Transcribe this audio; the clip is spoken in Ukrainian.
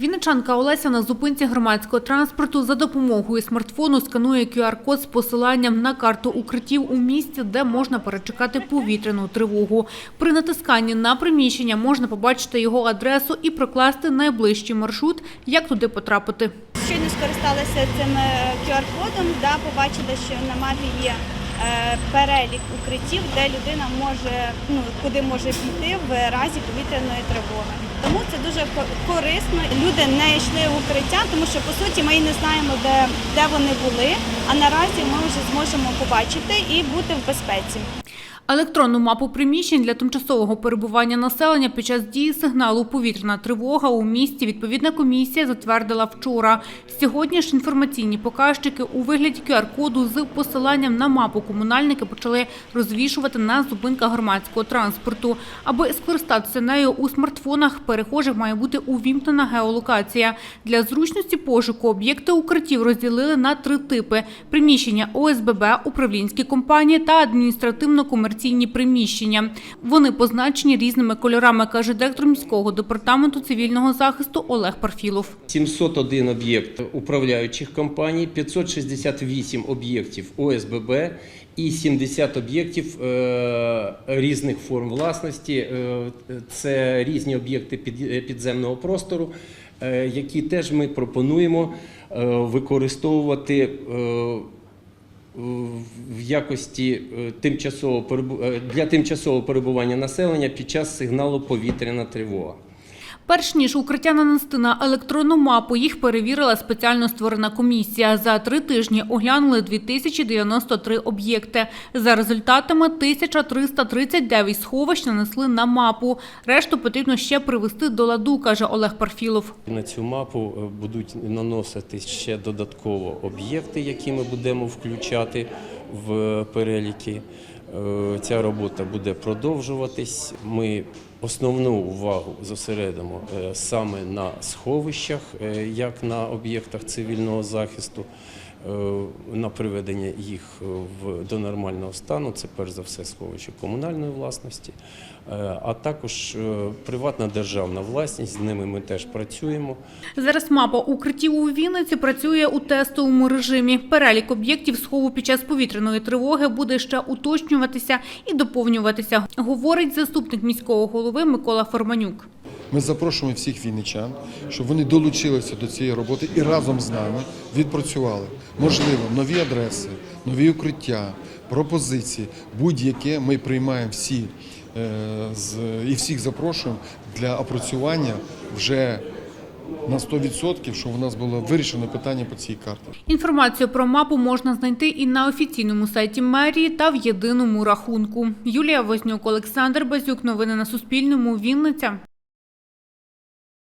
Вінничанка Олеся на зупинці громадського транспорту за допомогою смартфону сканує QR-код з посиланням на карту укриттів у місті, де можна перечекати повітряну тривогу. При натисканні на приміщення можна побачити його адресу і прокласти найближчий маршрут, як туди потрапити. Щойно скористалися цим е, QR-кодом, да, побачили, що на мапі є перелік укриттів, де людина може, ну, куди може піти в разі повітряної тривоги. Тому це дуже корисно. Люди не йшли в укриття, тому що по суті ми і не знаємо, де, де вони були. А наразі ми вже зможемо побачити і бути в безпеці. Електронну мапу приміщень для тимчасового перебування населення під час дії сигналу повітряна тривога у місті відповідна комісія затвердила вчора. Сьогодні ж інформаційні показчики у вигляді QR-коду з посиланням на мапу комунальники почали розвішувати на зупинках громадського транспорту. Аби скористатися нею у смартфонах, перехожих має бути увімкнена геолокація. Для зручності пошуку об'єкти укриттів розділили на три типи: приміщення ОСББ, управлінські компанії та адміністративно-комерційні приміщення. Вони позначені різними кольорами, каже директор міського департаменту цивільного захисту Олег Парфілов. 701 об'єкт управляючих компаній, 568 об'єктів ОСББ і 70 об'єктів е, різних форм власності. Е, Це різні об'єкти під- підземного простору, е, які теж ми пропонуємо е, використовувати. Е, в якості е, тимчасового е, для тимчасового перебування населення під час сигналу повітряна тривога. Перш ніж укриття нанести на електронну мапу, їх перевірила спеціально створена комісія. За три тижні оглянули 2093 об'єкти. За результатами 1339 сховищ нанесли на мапу. Решту потрібно ще привести до ладу, каже Олег Парфілов. На цю мапу е, будуть наносити ще додатково об'єкти, які ми будемо включати в переліки. Е, Ця робота буде продовжуватись. Ми основну увагу зосередимо е, саме на сховищах, е, як на об'єктах цивільного захисту, на приведення їх е, до нормального стану. Це перш за все сховище комунальної власності, е, а також е, приватна державна власність. З ними ми теж працюємо. Зараз мапа укриттів у Вінниці працює у тестовому режимі. Перелік об'єктів схову під час повітряної тривоги буде ще уточнюватися і доповнюватися, говорить заступник міського голови Микола Форманюк. Ми запрошуємо всіх вінничан, щоб вони долучилися до цієї роботи і разом з нами відпрацювали. Можливо, нові адреси, нові укриття, пропозиції, будь-яке ми приймаємо всі е, і всіх запрошуємо для опрацювання вже на 100%, щоб у нас було вирішено питання по цій карті. Інформацію про мапу можна знайти і на офіційному сайті мерії та в єдиному рахунку. Юлія Вознюк, Олександр Базюк. Новини на Суспільному. Вінниця.